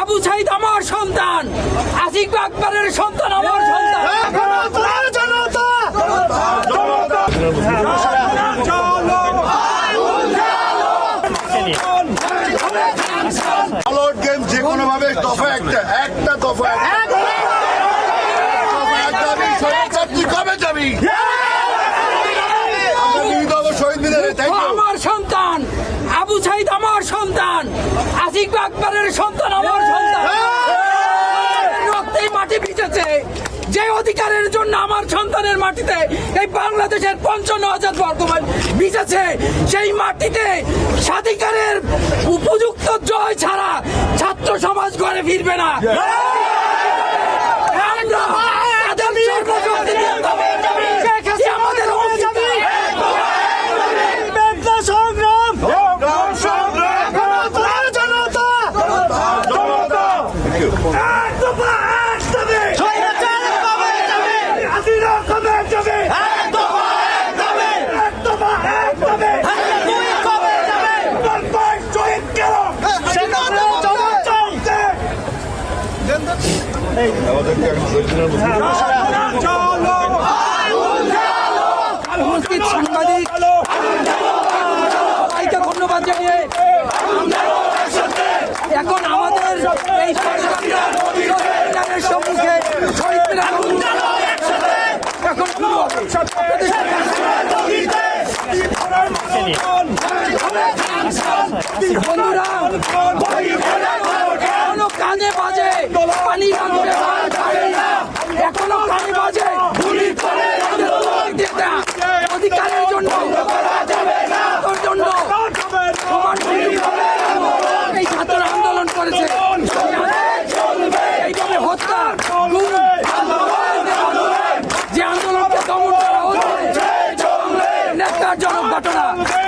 আবু সাইদ আমার সন্তান আসিক আকবরের সন্তান আমার সন্তান। অলআউট গেম যে কোনো ভাবে দফা একটা একটা দফা একটা কবে যাবি? শহীদ মিনারে থ্যাংক ইউ আমার সন্তান আবু সাইদ আমার সন্তান আসিক আকবরের সন্তান আমার সন্তান। রক্তেই মাটি ভিজেছে। যে অধিকারের জন্য আমার সন্তানের মাটিতে এই বাংলাদেশের পঞ্চান্ন হাজার বর্তমান ভিজেছে সেই মাটিতে স্বাধিকারের উপযুক্ত জয় ছাড়া ছাত্র সমাজ ঘরে ফিরবে না আমরা তাদের সর্বশক্তি দিয়ে যে আমাদের অস্তিত্ব উপস্থিত সাংবাদিক। ধন্যবাদ জানিয়ে। এখন আমাদের এই সরকারের সম্মুখে এখন বন্ধুরা কানে বাজে পানি আনতে এখনও কানে বাজে অধিকারের জন্য তোর জন্য তোমার এই ছাত্র আন্দোলন করেছে এইভাবে হত্যা গুম, যে আন্দোলনকে দমন করা হচ্ছে ন্যাক্কারজনক ঘটনা।